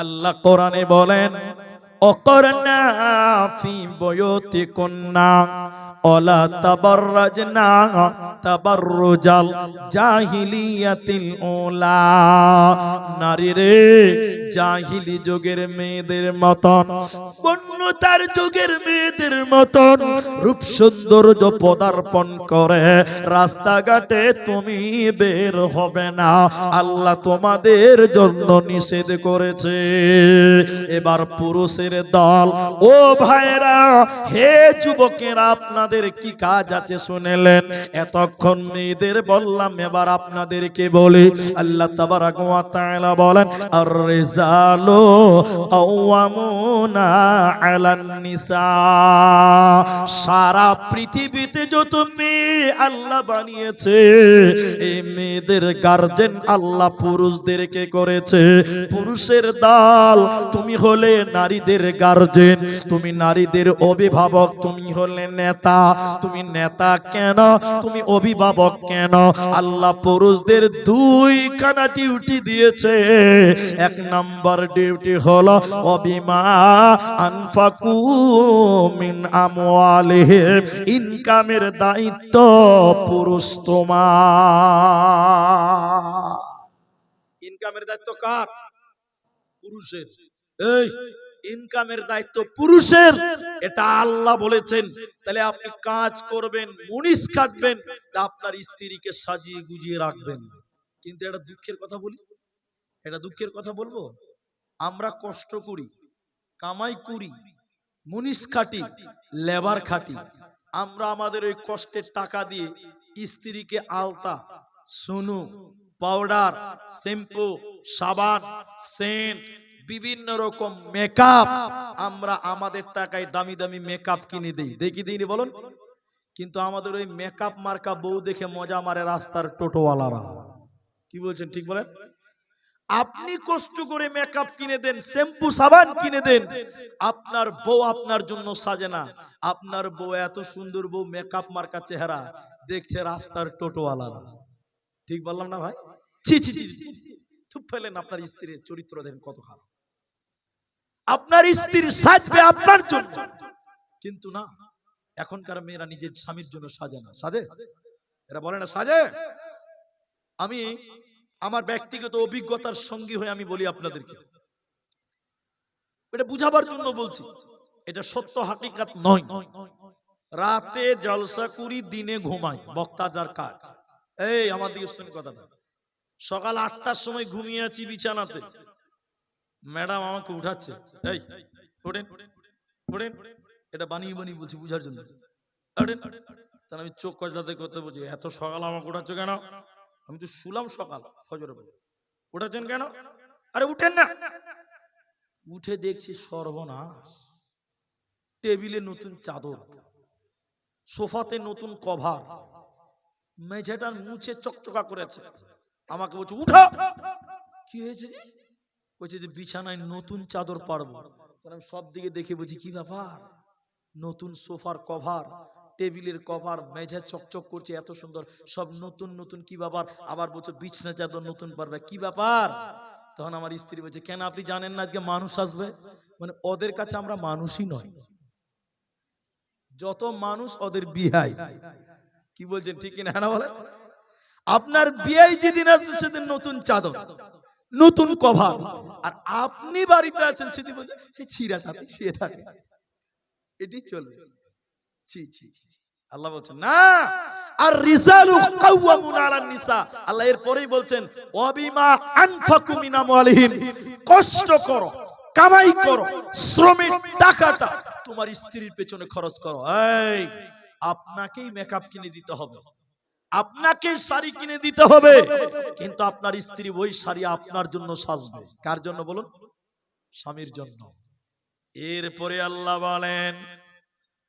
আল্লাহ কোরআনে বলেন অকরনা ফি বয়তি কন্যা অলা তাবাররাজনা তাবাররুজাল জাহিলিয়াতিল উলা। নারী রে জাহিলি যুগের মেয়েদের মতন বন্যতার যুগের মেয়েদের মতন, রূপ সৌন্দর্য পদার্পণ করে রাস্তাঘাটে তুমি বের হবে না। আল্লাহ তোমাদের জন্য নিষেধ করেছে। এবার পুরুষের দল, ও ভাইরা হে যুবকেরা, আপনাদের কি কাজ আছে শুনেলেন? এতক্ষণ মেয়েদের বললাম, এবার আপনাদেরকে বলি, আল্লাহ তাবারাক ওয়া তাআলা বলেন আর নিসা সারা পৃথিবীতে যত মেয়ে আল্লাহ বানিয়েছে, এই মেয়েদের গার্জেন আল্লাহ পুরুষদেরকে করেছে। পুরুষের দল, তুমি হলে নারীদের গার্জেন তুমি নারীদের অভিভাবক, তুমি হলে নেতা। তুমি নেতা কেন? তুমি অভিভাবক কেন? আল্লাহ পুরুষদের দুই খানা ডিউটি দিয়েছে। এক নাম্বার ডিউটি হলো অবিমা আনফাকু মিন আমওয়ালিহিম। ইনকামের দায়িত্ব পুরুষ তোমার। ইনকামের দায়িত্ব কার? পুরুষের। এই, ইনকামের দায়িত্ব পুরুষের। এটা আল্লাহ বলেছেন। তাহলে আপনি কাজ করবেন, মুনিশ কাটবেন আপনার স্ত্রীকে সাজিয়ে গুজিয়ে রাখবেন। কিন্তু এটা দুঃখের কথা বলি। এটা দুঃখের কথা বলব? আমরা কষ্ট করি, কামাই করি, মুনিশ খাটি, লেবার খাটি। আমরা আমাদের ওই কষ্টের টাকা দিয়ে স্ত্রীকে আলতা, সুনু, পাউডার, শ্যাম্পু, সাবান, সেন্ট, বিভিন্ন রকম মেকআপ আমরা আমাদের টাকায় দামি দামি মেকআপ কিনে দিই। দেখি দিইনি বলুন? কিন্তু আমাদের ওই মেকআপ মার্কা বউ দেখে মজা মারে রাস্তার টোটোওয়ালারা। কি বলছেন, ঠিক বলেন? আপনি কষ্ট করে মেকআপ কিনে দেন শ্যাম্পু সাবান কিনে দেন, আপনার বউ আপনার জন্য সাজে না। আপনার বউ এত সুন্দর বউ মেকআপ মার্কা চেহারা, দেখছে রাস্তার টোটোওয়ালারা ঠিক বললাম না ভাই? ছি ছি ছি। চুপ ফেলেন আপনার স্ত্রীর চরিত্র দেন কত খারাপ। আপনার স্ত্রীর সাজবে আপনার জন্য। কিন্তু না, এখনকার মেয়েরা নিজের স্বামীর জন্য সাজে না। সাজে? এরা বলে না, সাজে? আমি আমার ব্যক্তিগত অভিজ্ঞতার সঙ্গী হয়ে আমি বলি আপনাদেরকে। এটা বুঝাবার জন্য বলছি, এটা সত্য, হাকিকাত নয়। রাতে জলসা করি, দিনে ঘুমাই, বক্তা যার কাজ। এই, আমার দিকে শুনে কথাটা। সকাল আটটার সময় ঘুমিয়ে আছি বিছানাতে। ম্যাডাম আমাকে উঠাচ্ছে। এই, ওঠেন ওঠেন। এটা বানিয়ে বানিয়ে বলছি বুঝার জন্য। আমি চোখ কচলাতে করতে বলছি, এত সকাল আমাকে উঠাচ্ছ কেন? আমি তো শুলাম সকাল ফজরে। বলে উঠাচ্ছেন কেন? আরে উঠেন না। উঠে দেখছি সর্বনাশ। টেবিলে নতুন চাদর, সোফাতে নতুন কভার। মেঝেটা মুছে চকচকা করেছে। আমাকে বলছে, উঠো! কি হয়েছে জি বলছে যে বিছানায় নতুন চাদর পারব আমি সব দিকে দেখে বলছি, কি ব্যাপার? নতুন সোফার কভার টেবিলের কভার মেঝে চকচক করছে, এত সুন্দর। সব নতুন নতুন, কি ব্যাপার? আবার বলছে, বিছনা চাদর নতুন পারবে। কি ব্যাপার? তখন আমার স্ত্রী বলছে, কেন আপনি জানেন না আজকে মানুষ আসবে? মানে ওদের কাছে আমরা মানুষই নয় যত মানুষ ওদের বিহাই কি বলছেন, ঠিক কিনা না বলে আপনার বিয়াই যেদিন আসবে, সেদিন নতুন চাদর, নতুন কভার। আর আপনি বাড়িতে আছেন, সেদিন বলছেন সে ছিঁড়াটাতে শুয়ে থাকে। এটি চলবে। আল্লাহ বলছেন, না, আর রিসালু কাওয়ামুন আলান নিসা। আল্লাহ এর পরেই বলছেন, ওয়াবিমা আনফাকু মিন আমওয়ালিহিম কষ্ট করো, কামাই করো, শ্রমের টাকাটা তোমার স্ত্রীর পেছনে খরচ করো। এই, আপনাকেই মেকআপ কিনে দিতে হবে। আপনাকে শাড়ি কিনে দিতে হবে, কিন্তু আপনার স্ত্রী ওই শাড়ি আপনার জন্য সাজবে। কার জন্য বলুন? স্বামীর জন্য। এরপরে আল্লাহ বলেন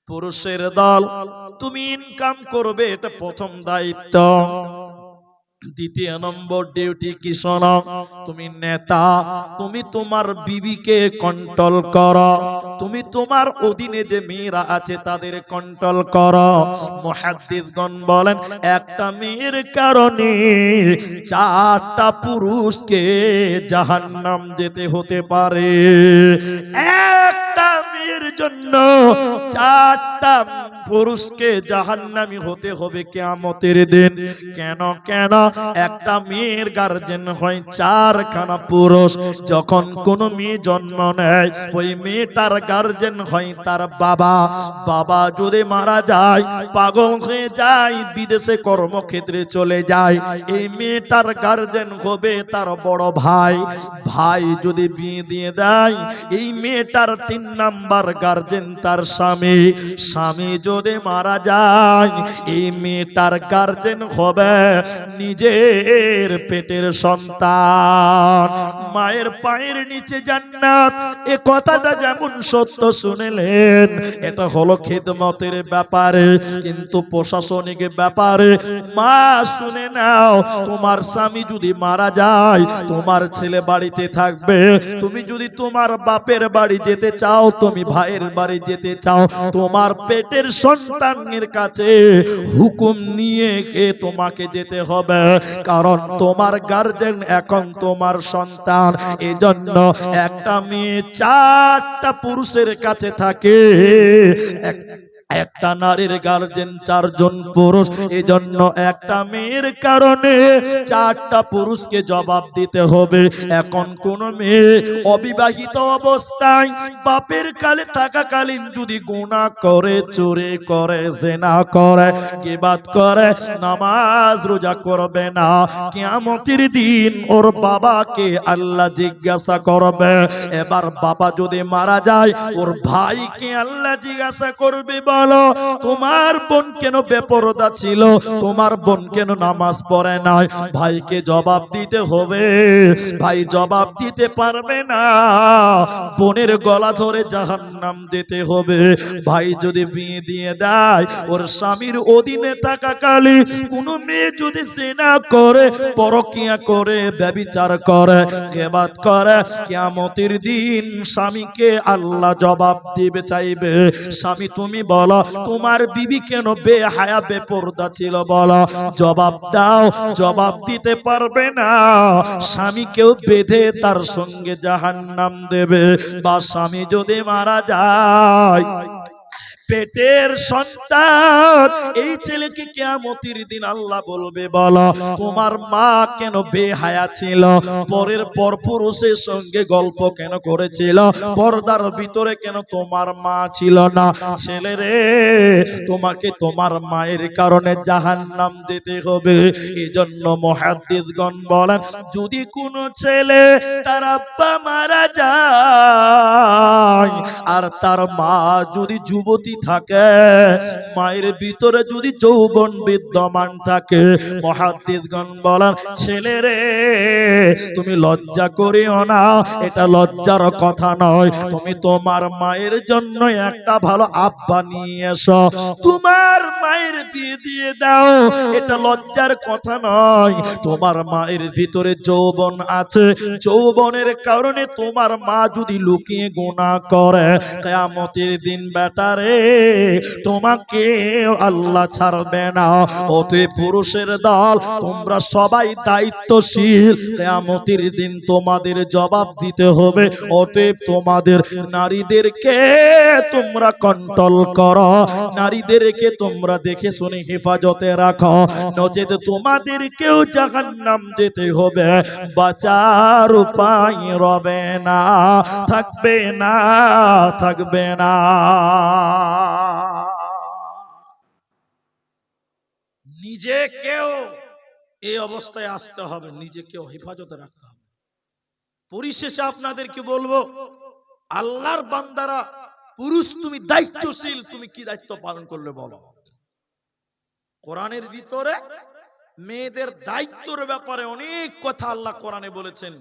পুরুষের দল, তুমি ইনকাম করবে, এটা প্রথম দায়িত্ব। দ্বিতীয় নম্বর ডিউটি কি শোনো? তুমি নেতা, তুমি তোমার বিবিকে কন্ট্রোল করো। তুমি তোমার অধীনে যে মেয়েরা আছে, তাদের কন্ট্রোল করো। মুহাদ্দিসগণ বলেন, একটা মেয়ের কারণে চারটা পুরুষকে জাহান্নাম যেতে হতে পারে। একটা মেয়ের জন্য চারটা পুরুষকে জাহান্নামি হতে হবে কেয়ামতের দিন। কেন কেন? একটা মেয়ের গার্জেন হয় চারখানা পুরুষ। যখন কোন মেয়ে জন্ম নেয়, ওই মেয়েটার গার্জেন হয় তার বাবা। বাবা যদি মারা যায়, পাগল হয়ে যায়, বিদেশে কর্মক্ষেত্রে চলে যায়, এই মেয়েটার গার্জেন হবে তার বড় ভাই। ভাই যদি বিয়ে দিয়ে দেয়, এই মেয়েটার তিন নাম্বার গার্জেন, তার স্বামী। স্বামী যদি মারা যায়, এই মেয়েটার গার্জেন হবে নিজের পেটের সন্তান। মায়ের পায়ের নিচে জান্নাত। এ কথাটা যেমন সত্য শুনেলেন, এটা হলো খিদমতের ব্যাপারে। কিন্তু প্রশাসনিক ব্যাপারে, মা, শুনে নাও, তোমার স্বামী যদি মারা যায়, তোমার ছেলে বাড়িতে থাকবে। তুমি যদি তোমার বাপের বাড়ি যেতে চাও, তুমি ভাইয়ের বাড়ি যেতে চাও, তোমার পেটের সন্তানের কাছে হুকুম নিয়ে তোমাকে যেতে হবে। কারণ তোমার গার্জেন এখন তোমার সন্তান। এজন্য একটা মেয়ে চারটা পুরুষের কাছে থাকে একটা নারীর গার্জেন চারজন পুরুষ, এজন্য একটা মেয়ের কারণে চারটা পুরুষকে জবাব দিতে হবে। এখন কোন মেয়ে অবিবাহিত অবস্থায় বাপের কালে থাকাকালীন যদি গুণা করে, চোরে করে, জেনা করে, গিবাদ করে, নামাজ রোজা করবে না, কিয়ামতের দিন ওর বাবাকে আল্লাহ জিজ্ঞাসা করবে, এবার বাবা যদি মারা যায়, ওর ভাইকে আল্লাহ জিজ্ঞাসা করবে বলো, তোমার বোন কেন বেপরদা ছিল? তোমার বোন কেন নামাজ পড়ে নাই? ভাইকে জবাব দিতে হবে। ভাই জবাব দিতে পারবে না। বোনের গলা ধরে জাহান্নাম দিতে হবে। ভাই যদি বিয়ে দিয়ে দেয়, ওর স্বামীর অধীনে থাকাকালী কোনো মেয়ে যদি সেনা করে, পরকিয়া করে, ব্যবিচার করে কেবাদ করে, কিয়ামতের দিন স্বামীকে আল্লাহ জবাব দিবে, চাইবে। স্বামী, তুমি বলো তোমার বিবি কেন বেহায়া, বেপর্দা ছিল বলো। জবাব দাও, জবাব দিতে পারবে না। স্বামী কেউ বেঁধে তার সঙ্গে জাহান্নাম দেবে, বা স্বামী যদি মারা যায়। পেটের সন্তান, এই ছেলেকে কেয়ামতির দিন আল্লাহ বলবে, বলো, তোমার মা কেন বেহায়া ছিল? পরের পর পুরুষের সঙ্গে গল্প কেন করেছিল? পর্দার ভিতরে কেন তোমার মা ছিল না? ছেলে রে তোমাকে তোমার মায়ের কারণে জাহান নাম দিতে হবে। এজন্য মহাদ্দিদগণ বলেন, যদি কোনো ছেলে তার আব্বা মারা যায়, আর তার মা যদি যুবতী থাকে। মায়ের ভিতরে যদি যৌবন বিদ্যমান থাকে মহাদ্দিদগণ বলার ছেলে রে তুমি লজ্জা করিও না, এটা লজ্জার কথা নয়। তুমি তোমার মায়ের জন্য একটা ভালো আব্বা নিয়ে এসো। তোমার মায়ের বিয়ে দিয়ে দাও, এটা লজ্জার কথা নয়। তোমার মায়ের ভিতরে যৌবন আছে। যৌবনের কারণে তোমার মা যদি লুকিয়ে গোনা করে, কেয়ামতের দিন বেটারে তোমাকে আল্লাহ ছাড়বে না। অতএব পুরুষের দল, তোমরা সবাই দায়িত্বশীল। কেয়ামতের দিন তোমাদের জবাব দিতে হবে। অতএব তোমাদের নারীদেরকে তোমরা কন্ট্রোল করো। নারীদেরকে তোমরা দেখে শুনে হেফাজতে রাখো। নচেত তোমাদেরকেও জাহান্নাম যেতে হবে। বাঁচার উপায় রবে না। থাকবে না থাকবে না। নিজেকেও এই অবস্থায় আসতে হবে নিজেকেও হেফাজতে রাখতে হবে। পরিশেষে আপনাদেরকে বলব, আল্লাহর বান্দারা পুরুষ, তুমি দায়িত্বশীল, তুমি কি দায়িত্ব পালন করলে বলো? কোরআনের ভিতরে মেয়েদের দায়িত্বের ব্যাপারে অনেক কথা আল্লাহ কোরআনে বলেছেন।